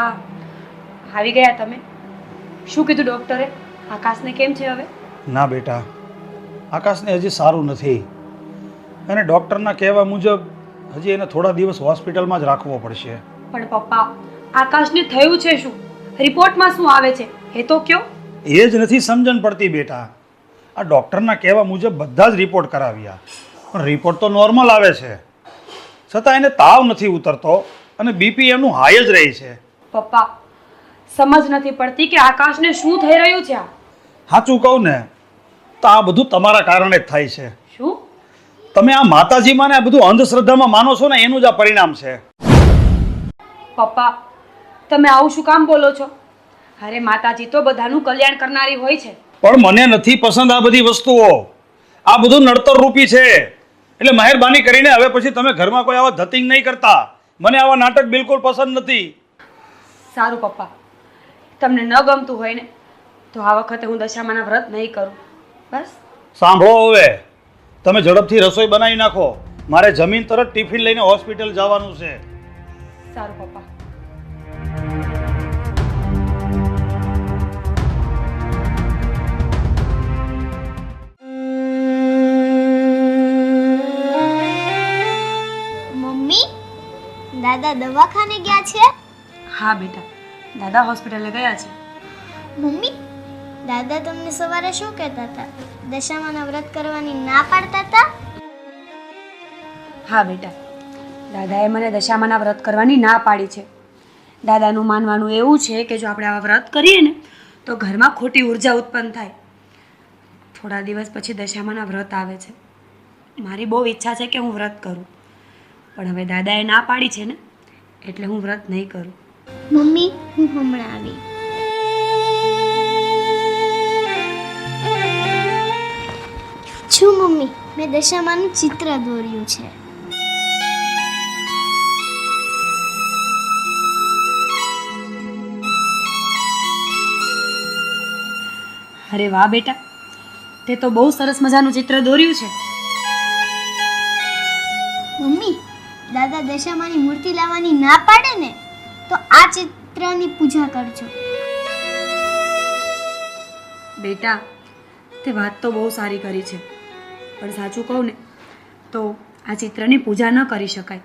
પપ્પા આવી ગયા તમે? શું કીધું ડૉક્ટરે? આકાશને કેમ છે હવે? ના બેટા આકાશને હજી સારું નથી. અને ડૉક્ટરના કહેવા મુજબ હજી એને થોડા દિવસ હોસ્પિટલમાં જ રાખવો પડશે. પણ પપ્પા આકાશને થયું છે શું? રિપોર્ટમાં શું આવે છે? એ તો કયો? એ જ નથી સમજણ પડતી બેટા. આ ડૉક્ટરના કહેવા મુજબ બધા જ રિપોર્ટ કરાવ્યા. પણ રિપોર્ટ તો નોર્મલ આવે છે. છતાં એને તાવ નથી ઉતરતો અને બીપી એનું હાઈ જ રહે છે. પપ્પા સમજ નથી પડતી કે આકાશને શું થઈ રહ્યું છે આ. સાચું કહું ને તો આ બધું તમારા કારણે જ થાય છે. શું? તમે આ માતાજીમાં ને આ બધું અંધશ્રદ્ધામાં માનો છો ને એનું જ આ પરિણામ છે. પપ્પા તમે આવું શું કામ બોલો છો? અરે માતાજી તો બધાનું કલ્યાણ કરનારી હોય છે. પણ મને નથી પસંદ આ બધી વસ્તુઓ. આ બધું નડતર રૂપી છે. એટલે મહેરબાની કરીને હવે પછી તમે ઘરમાં કોઈ આવા ધતિંગ નહીં કરતા. મને આવા નાટક બિલકુલ પસંદ નથી. સારું પપ્પા. તમને ન ગમતું હોય ને તો આ વખતે હું દશામાના વ્રત નહીં કરું. બસ. સાંભળો હવે. તમે ઝડપથી રસોઈ બનાવી નાખો. મારે જમીન તરત ટિફિન લઈને હોસ્પિટલ જવાનું છે. સારું પપ્પા. મમ્મી દાદા દવાખાને ગયા છે? હા બેટા દાદા હોસ્પિટલે ગયા છે. મમ્મી દાદા તમને સવારે શું કહેતા હતા? દશામાના વ્રત કરવાની ના પાડતા હતા? હા બેટા દાદાએ મને દશામાના વ્રત કરવાની ના પાડી છે. દાદાનું માનવાનું એવું છે કે જો આપણે આવા વ્રત કરીએ ને તો ઘરમાં ખોટી ઊર્જા ઉત્પન્ન થાય. થોડા દિવસ પછી દશામાના વ્રત આવે છે. મારી બહુ ઈચ્છા છે કે હું વ્રત કરું. પણ હવે દાદાએ ના પાડી છે ને એટલે હું વ્રત નહીં કરું. મમ્મી હું હમણાં આવી. છું મમ્મી મેં દશામાનું ચિત્ર દોર્યું છે. અરે વાહ બેટા તે તો બહુ સરસ મજાનું ચિત્ર દોર્યું છે. મમ્મી દાદા દશામાની મૂર્તિ લાવવાની ના પાડે ને? તો આ ચિત્રની પૂજા કરજો. બેટા તે વાત તો બહુ સારી કરી છે. પણ સાચું કહું ને તો આ ચિત્રની પૂજા ન કરી શકાય.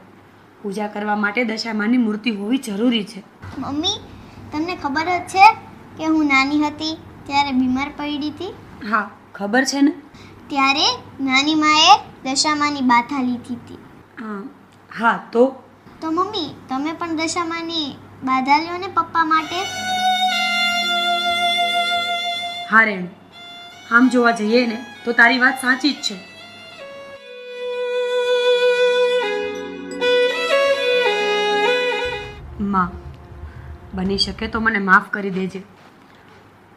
પૂજા કરવા માટે દશામાની મૂર્તિ હોવી જરૂરી છે. મમ્મી તમને ખબર જ છે કે હું નાની હતી ત્યારે બીમાર પડી હતી? હા ખબર છે ને? ત્યારે નાની માએ દશામાની બાધા લીધી હતી. હા હા તો? તો મમ્મી, તમે પણ દશામાની બાધા લ્યો ને પપ્પા માટે? હા રેણુ, આમ જોવા જઈએ ને, તો તારી વાત સાચી જ છે. માં, બની શકે તો મને માફ કરી દેજે.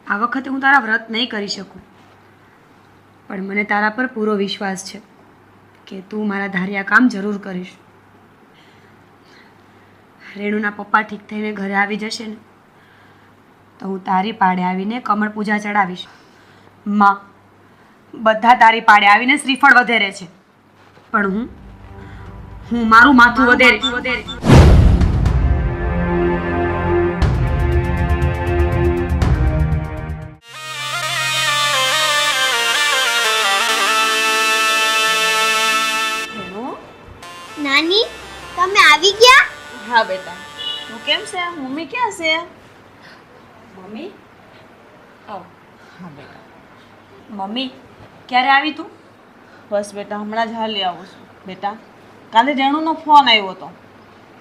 આ વખતે હું તારા વ્રત નહીં કરી શકું. પણ મને તારા પર પૂરો વિશ્વાસ છે કે તું મારા ધાર્યા કામ જરૂર કરીશ. રેણુના પપ્પા ઠીક થઈને ઘરે આવી જશે ને તો હું તારી પાડે આવીને કમળ પૂજા ચડાવીશ. માં બધા તારી પાડે આવીને શ્રીફળ વધેરે છે. પણ હું હું મારું માથું વધેરે વધેરે કેમ છે? મમ્મી ક્યાં છે? મમ્મી? આવ હા બેટા. મમ્મી ક્યારે આવી તું? બસ બેટા હમણાં જ હાલી આવું છું. બેટા કાલે રેણુનો ફોન આવ્યો હતો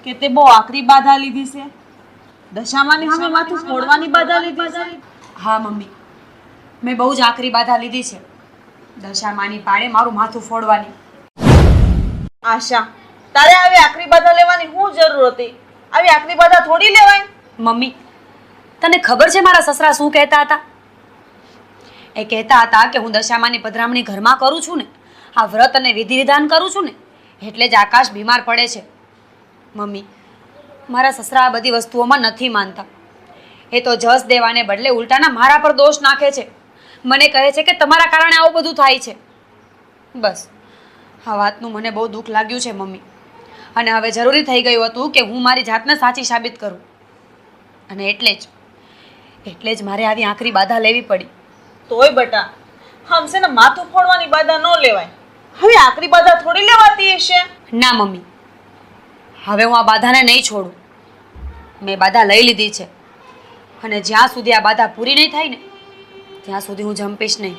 કે તે બહુ આકરી બાધા લીધી છે. દશામાની સામે માથું ફોડવાની બાધા લીધી છે? હા મમ્મી. મેં બહુ જ આકરી બાધા લીધી છે. દશામાની પાડે મારું માથું ફોડવાની. આશા તારે આવી આકરી બાધા લેવાની શું જરૂર હતી? આવી આખરી બધા થોડી લેવાય? મમ્મી, તને ખબર છે મારા સસરા શું કહેતા હતા? એ કહેતા હતા કે હું દશામાની પધરામણી ઘરમાં કરું છું ને, આ વ્રત અને વિધિ વિધાન કરું છું ને, એટલે જ આકાશ બીમાર પડે છે. મમ્મી, મારા સસરા આ બધી વસ્તુઓમાં નથી માનતા. એ તો જસ દેવાને બદલે ઉલટાના મારા પર દોષ નાખે છે. મને કહે છે કે તમારા કારણે આવું બધું થાય છે. બસ, આ વાતનું મને બહુ દુઃખ લાગ્યું છે, મમ્મી. અને હવે જરૂરી થઈ ગયું હતું કે હું મારી જાતને સાચી સાબિત કરું. અને એટલે જ એટલે જ મારે આવી આખરી બાધા લેવી પડી. તોય બટા હમસે ને માથું ફોડવાની બાધા ન લેવાય. હવે આખરી બાધા થોડી લેવાતી હશે? ના મમ્મી. હવે હું આ બાધાને નહીં છોડું. મેં બાધા લઈ લીધી છે. અને જ્યાં સુધી આ બાધા પૂરી નહીં થાય ને ત્યાં સુધી હું જંપીશ નહીં.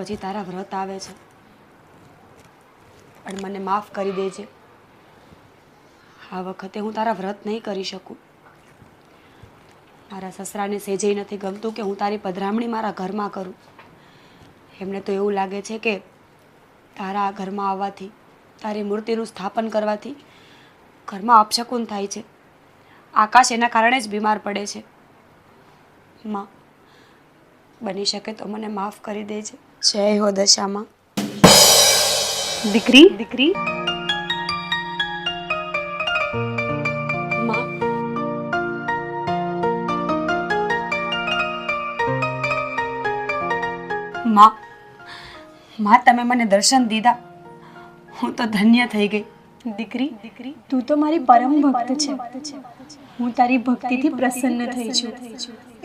પછી તારા વ્રત આવે છે. પણ મને માફ કરી દેજે. આ વખતે હું તારા વ્રત નહીં કરી શકું. મારા સસરાને સેજે નથી ગમતું કે હું તારી પધરામણી મારા ઘરમાં કરું. એમને તો એવું લાગે છે કે તારા આ ઘરમાં આવવાથી, તારી મૂર્તિનું સ્થાપન કરવાથી ઘરમાં અપશકુન થાય છે. આકાશ એના કારણે જ બીમાર પડે છે. માં બની શકે તો મને માફ કરી દેજે. જય હો દશામાં. દીકરી? દીકરી? માં. માં માં તમે મને દર્શન દીધા. હું તો ધન્ય થઈ ગઈ. દીકરી? દીકરી તું તો મારી પરમ ભક્ત છે. હું તારી ભક્તિથી પ્રસન્ન થઈ છું.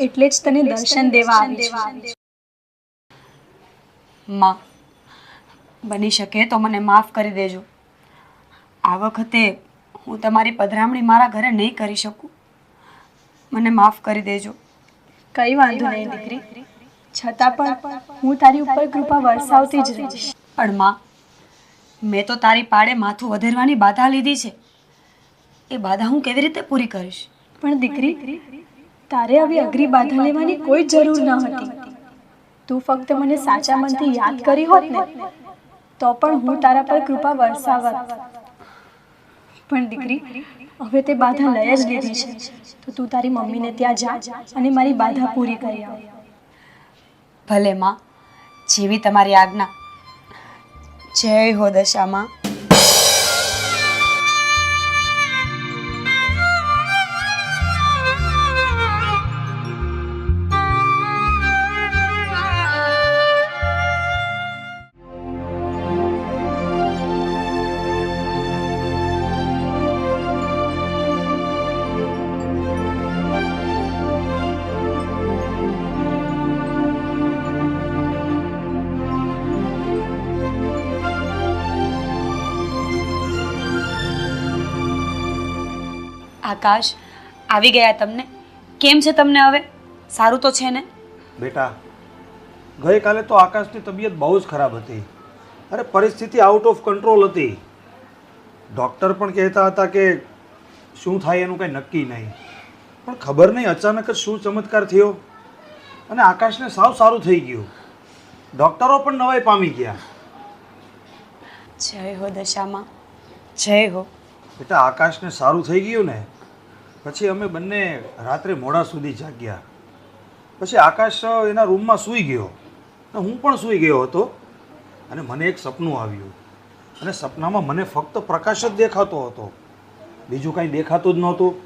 એટલે જ તને દર્શન દેવા આવી માં બની શકે તો મને માફ કરી દેજો. આ વખતે હું તમારી પધરામણી મારા ઘરે નહીં કરી શકું. મને માફ કરી દેજો. કઈ વાંધો નહીં દીકરી. છતાં પણ હું તારી ઉપર કૃપા વરસાવતી જ રહીશ. પણ માં મેં તો તારી પાડે માથું વધેરવાની બાધા લીધી છે. એ બાધા હું કેવી રીતે પૂરી કરીશ? પણ દીકરી, તારે આવી અઘરી બાધા લેવાની કોઈ જરૂર ન હતી. તું ફક્ત મને સાચા મનથી યાદ કરી હોત ને, તો પણ હું તારા પર કૃપા વરસાવત. પણ દીકરી, હવે તે બાધા લઈ જ લીધી છે. તો તું તારી મમ્મીને ત્યાં જા અને મારી બાધા પૂરી કરી આવ. ભલે માં, જેવી તમારી આજ્ઞા. જય હો દશામાં. આકાશ આવી ગયા તમને? કેમ છે તમને હવે? સારું તો છે ને? બેટા ગઈકાલે તો આકાશની તબિયત બહુ જ ખરાબ હતી. અરે પરિસ્થિતિ આઉટ ઓફ કંટ્રોલ હતી. ડૉક્ટર પણ કહેતા હતા કે શું થાય એનું કંઈ નક્કી નહીં. પણ ખબર નહીં અચાનક જ શું ચમત્કાર થયો. અને આકાશને સાવ સારું થઈ ગયું. ડૉક્ટરો પણ નવાઈ પામી ગયા. જય હો દશામાં. જય હો. બેટા આકાશને સારું થઈ ગયું ને? પછી અમે બંને રાત્રે મોડા સુધી જાગ્યા. પછી આકાશ એના રૂમમાં સૂઈ ગયો. અને હું પણ સૂઈ ગયો હતો. અને મને એક સપનું આવ્યું. અને સપનામાં મને ફક્ત પ્રકાશ જ દેખાતો હતો. બીજું કાંઈ દેખાતું જ નહોતું.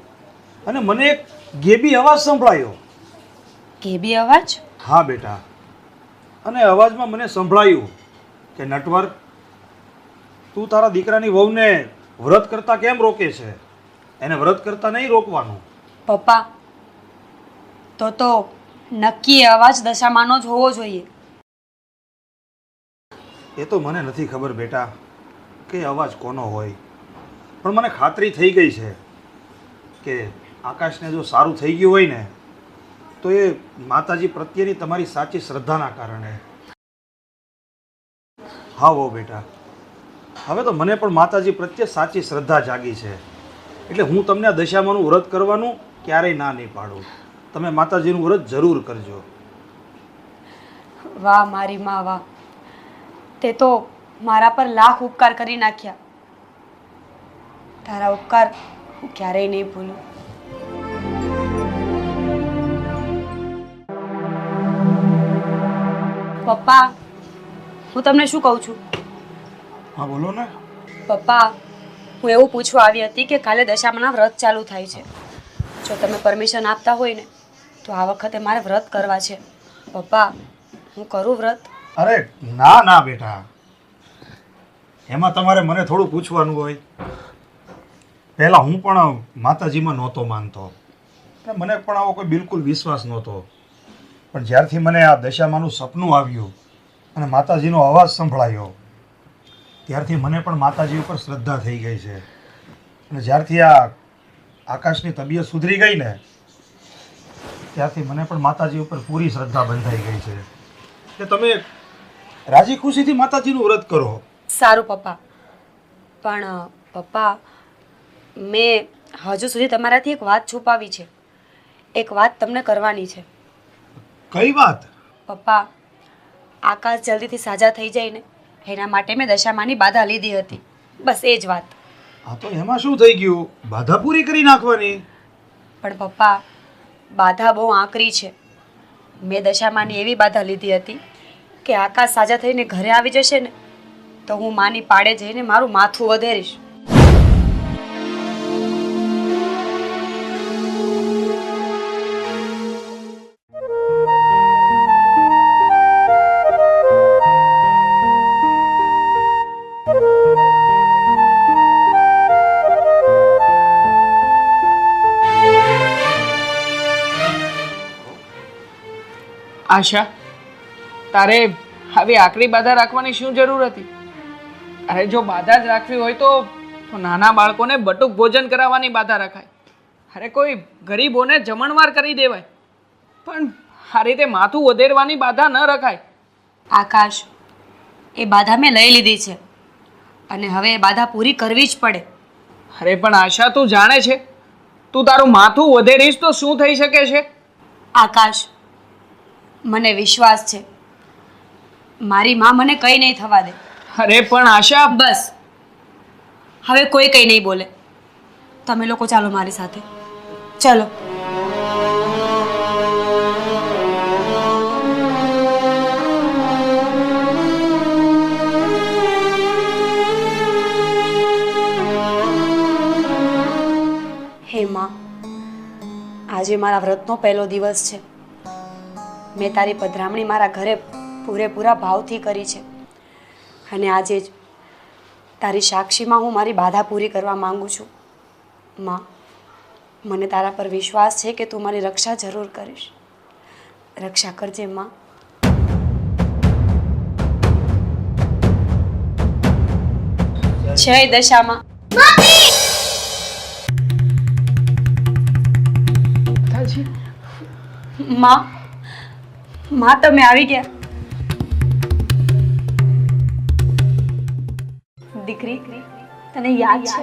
અને મને એક ગેબી અવાજ સંભળાયો. ગેબી અવાજ? હા બેટા. અને અવાજમાં મને સંભળાયું કે નટવર તું તારા દીકરાની વહુને વ્રત કરતા કેમ રોકે છે? એને વ્રત કરતા નહીં રોકવાનું. પપ્પા તો તો નક્કી અવાજ દશામાંનો જ હોવો જોઈએ. એ તો મને નથી ખબર બેટા કે અવાજ કોનો હોય. પણ મને ખાતરી થઈ ગઈ છે કે આકાશને જો સારું થઈ ગયું હોય ને તો એ માતાજી પ્રત્યેની તમારી સાચી શ્રદ્ધાના કારણે. હા વો બેટા. હવે તો મને પણ માતાજી પ્રત્યે સાચી શ્રદ્ધા જાગી છે. એટલે હું તમને આ દશામાનું વ્રત કરવાનું ક્યારેય ના નહીં પાડું. તમે માતાજીનું વ્રત જરૂર કરજો. વાહ મારી માં વાહ. તે તો મારા પર લાખ ઉપકાર કરી નાખ્યા. તારા ઉપકાર હું ક્યારેય નહીં ભૂલું. પપ્પા હું તમને શું કહું છું? હા બોલો ને. પપ્પા હું એવું પૂછવા આવી હતી કે કાલે દશામાના વ્રત ચાલુ થાય છે. જો તમે પરમિશન આપતા હોય ને, તો આ વખતે મારે વ્રત કરવા છે. પપ્પા, હું કરું વ્રત? અરે, ના ના, બેટા. એમાં તમારે મને થોડું પૂછવાનું હોય. પહેલાં હું પણ માતાજીમાં નહોતો માનતો. મને પણ આવો કોઈ બિલકુલ વિશ્વાસ નહોતો. પણ જ્યારથી મને આ દશામાનું સપનું આવ્યું અને માતાજીનો અવાજ સંભળાયો ત્યારથી મને પણ માતાજી ઉપર શ્રદ્ધા થઈ ગઈ છે. અને જ્યારથી આ આકાશની તબિયત સુધરી ગઈ ને ત્યારથી મને પણ માતાજી ઉપર પૂરી શ્રદ્ધા બંધાઈ ગઈ છે. કે તમે રાજી ખુશીથી માતાજીનું વ્રત કરો. સારું પપ્પા. પણ પપ્પા મેં હજુ સુધી તમારાથી એક વાત છુપાવી છે. એક વાત તમને કરવાની છે. કઈ વાત? પપ્પા આકાશ જલ્દીથી સાજા થઈ જાય ને. એના માટે મેં દશામાની બાધા લીધી હતી. બસ એ જ વાત. આ તો એમાં શું થઈ ગયું? બાધા પૂરી કરી નાખવાની? પણ પપ્પા બાધા બહુ આકરી છે. મેં દશામાની એવી બાધા લીધી હતી કે આકાશ સાજા થઈને ઘરે આવી જશે ને તો હું માની પાડે જઈને મારું માથું વધેરીશ. આશા તારે આવી આકરી બાધા રાખવાની શું જરૂર હતી? અરે જો બાધા જ રાખવી હોય તો તો નાના બાળકોને બટુક ભોજન કરાવવાની બાધા રખાય. અરે કોઈ ગરીબોને જમણવાર કરી દેવાય. પણ આ રીતે માથું વધેરવાની બાધા ન રખાય. આકાશ એ બાધા મેં લઈ લીધી છે. અને હવે એ બાધા પૂરી કરવી જ પડે. અરે પણ આશા તું જાણે છે. તું તારું માથું વધેરીશ તો શું થઈ શકે છે? આકાશ મને વિશ્વાસ છે. મારી માં મને કંઈ નહીં થવા દે. અરે પણ આશા બસ. હવે કોઈ કંઈ નહીં બોલે. તમે લોકો ચાલો મારી સાથે. ચલો. હે માં આજે મારા વ્રતનો પહેલો દિવસ છે. મેં તારી પધરામણી મારા ઘરે પૂરેપૂરા ભાવથી કરી છે. અને આજે જ તારી સાક્ષીમાં હું મારી બાધા પૂરી કરવા માંગુ છું. માં મને તારા પર વિશ્વાસ છે કે તું મારી રક્ષા જરૂર કરીશ. રક્ષા કરજે માં. જય દશામાં. માં માં, તમે આવી ગયા. દીકરી, તને યાદ છે?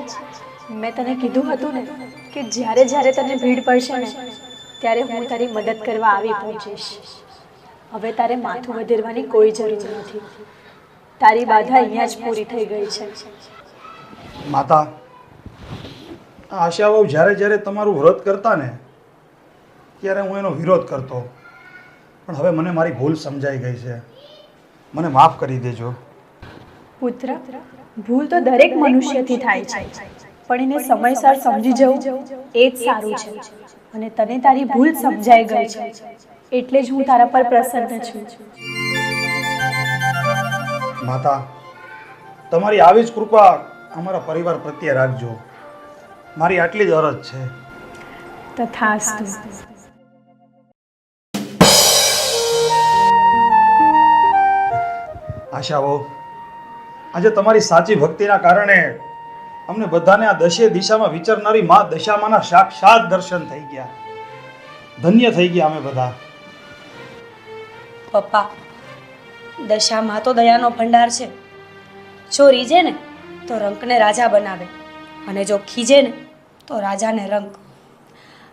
મેં તને કીધું હતું ને કે જ્યારે જ્યારે તને ભીડ પડશે ને, ત્યારે હું તારી મદદ કરવા આવી પહોંચીશ. હવે તારે માથું વધેરવાની કોઈ જરૂર નથી. તારી બાધા અહીંયા જ પૂરી થઈ ગઈ છે. માતા, આ આશાઓ જ્યારે જ્યારે તમારું વ્રત કરતા ને, ત્યારે હું એનો વિરોધ કરતો. પણ હવે મને મારી ભૂલ સમજાઈ ગઈ છે. મને માફ કરી દેજો. પુત્ર ભૂલ તો દરેક મનુષ્યથી થાય છે. પણ એને સમયસર સમજી જવું એ જ સારું છે. અને તને તારી ભૂલ સમજાઈ ગઈ છે. એટલે જ હું તારા પર પ્રસન્ન છું. માતા તમારી આવી જ કૃપા અમારા પરિવાર પ્રત્યે રાખજો. મારી આટલી જ અરજ છે. તથાસ્તુ. આશાઓ. આજે તમારી સાચી ભક્તિના કારણે અમને બધાને આ દશે દિશામાં વિચારનારી મા દશામાંના સાક્ષાત દર્શન થઈ ગયા. ધન્ય થઈ ગયા અમે બધા. પપ્પા, દશામાં તો દયાનો ભંડાર છે. જો રીજે ને, તો રંકને રાજા બનાવે. અને જો ખીજે ને, તો રાજાને રંક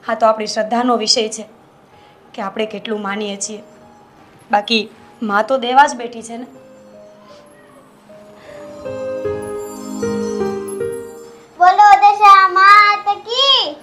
હા તો આપણી શ્રદ્ધાનો વિષય છે કે આપણે કેટલું માનીએ છીએ. બાકી મા તો દેવા જ બેઠી છે ને.